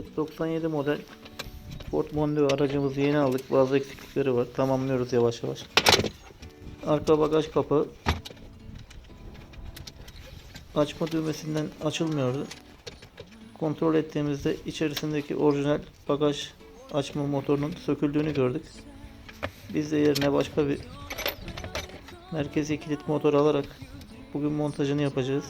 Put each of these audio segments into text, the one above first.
Evet 97 model Ford Mondeo aracımızı yeni aldık. Bazı eksiklikleri var. Tamamlıyoruz yavaş yavaş. Arka bagaj kapağı açma düğmesinden açılmıyordu. Kontrol ettiğimizde içerisindeki orijinal bagaj açma motorunun söküldüğünü gördük. Biz de yerine başka bir merkezi kilit motor alarak bugün montajını yapacağız.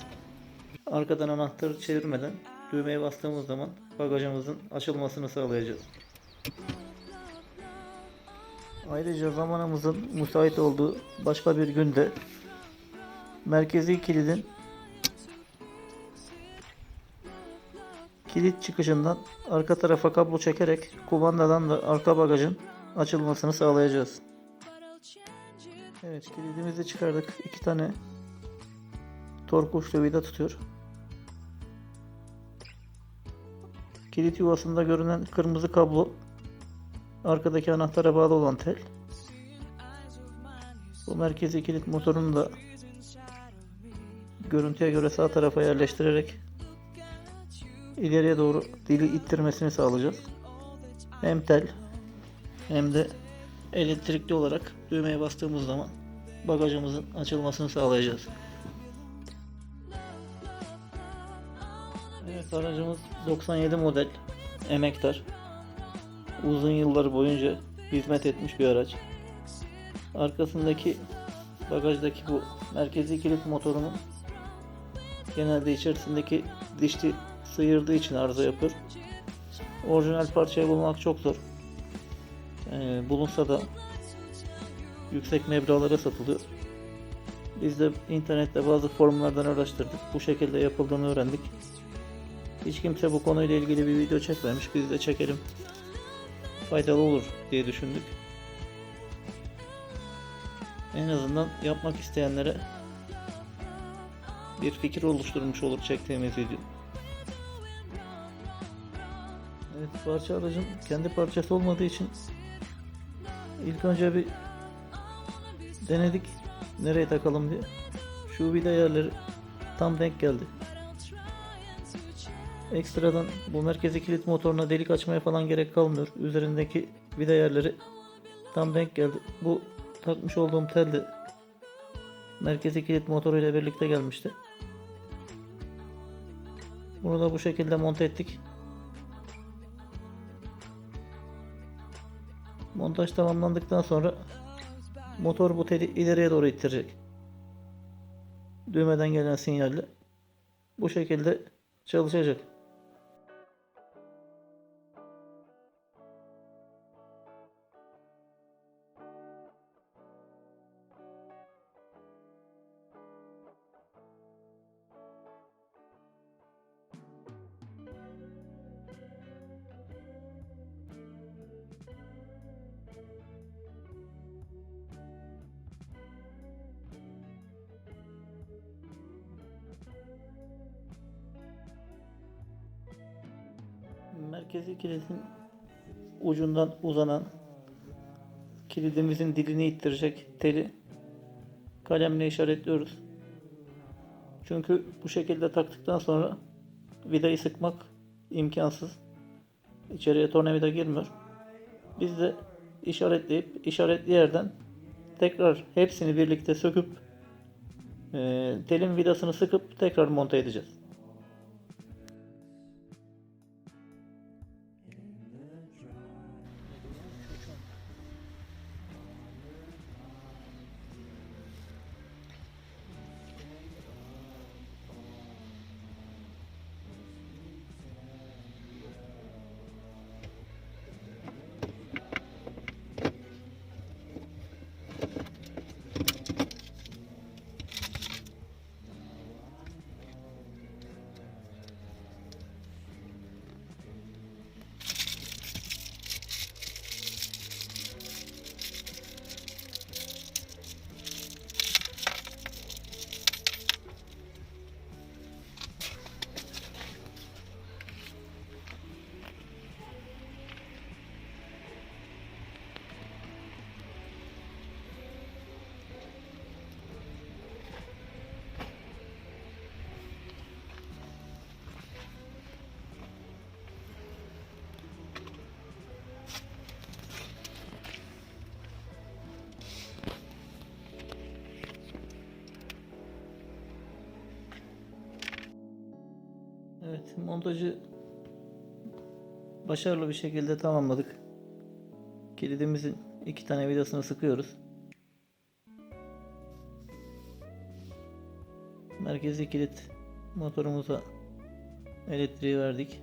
Arkadan anahtarı çevirmeden düğmeye bastığımız zaman bagajımızın açılmasını sağlayacağız. Ayrıca zamanımızın müsait olduğu başka bir günde merkezi kilidin kilit çıkışından arka tarafa kablo çekerek kumandadan da arka bagajın açılmasını sağlayacağız. Evet kilidimizi çıkardık. İki tane tork uçlu vida tutuyor. Kilit yuvasında görünen kırmızı kablo arkadaki anahtara bağlı olan tel. Bu merkezi kilit motorunu da görüntüye göre sağ tarafa yerleştirerek ileriye doğru dili ittirmesini sağlayacağız. Hem tel hem de elektrikli olarak düğmeye bastığımız zaman bagajımızın açılmasını sağlayacağız. Evet aracımız 97 model emektar. Uzun yıllar boyunca hizmet etmiş bir araç. Arkasındaki bagajdaki bu merkezi kilit motorunun genelde içerisindeki dişli sıyırdığı için arıza yapıyor. Orijinal parçayı bulmak çok zor. Ee, bulunsa da yüksek meblağlara satılıyor. Biz de internette bazı forumlardan araştırdık. Bu şekilde yapıldığını öğrendik. Hiç kimse bu konuyla ilgili bir video çekmemiş. Biz de çekelim. Faydalı olur diye düşündük. En azından yapmak isteyenlere bir fikir oluşturmuş olur çektiğimiz video. Evet parça aracın kendi parçası olmadığı için ilk önce bir denedik nereye takalım diye. Şu vida yerleri tam denk geldi. Ekstradan bu merkezi kilit motoruna delik açmaya falan gerek kalmıyor. Üzerindeki vida yerleri tam denk geldi. Bu takmış olduğum tel de merkezi kilit motoru ile birlikte gelmişti. Bunu da bu şekilde monte ettik. Montaj tamamlandıktan sonra motor bu teli ileriye doğru ittirecek. Düğmeden gelen sinyalle bu şekilde çalışacak. Merkezi kilidin ucundan uzanan kilidimizin dilini ittirecek teli kalemle işaretliyoruz. Çünkü bu şekilde taktıktan sonra vidayı sıkmak imkansız. İçeriye tornavida girmiyor. Biz de işaretleyip işaretli yerden tekrar hepsini birlikte söküp e, telin vidasını sıkıp tekrar monte edeceğiz. Evet, montajı başarılı bir şekilde tamamladık. Kilidimizin iki tane vidasını sıkıyoruz. Merkezi kilit motorumuza elektriği verdik.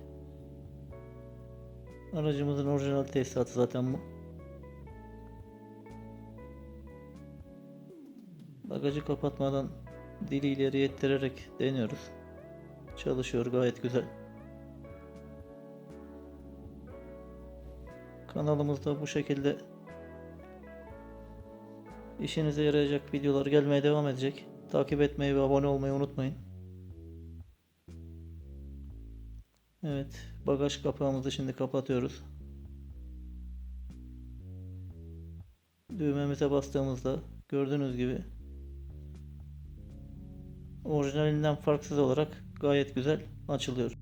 Aracımızın orijinal tesisatı zaten bu. Bagajı kapatmadan dili ileri ittirerek deniyoruz. Çalışıyor gayet güzel. Kanalımızda bu şekilde işinize yarayacak videolar gelmeye devam edecek. Takip etmeyi ve abone olmayı unutmayın. Evet, bagaj kapağımızı şimdi kapatıyoruz. Düğmemize bastığımızda gördüğünüz gibi orijinalinden farksız olarak gayet güzel açılıyor.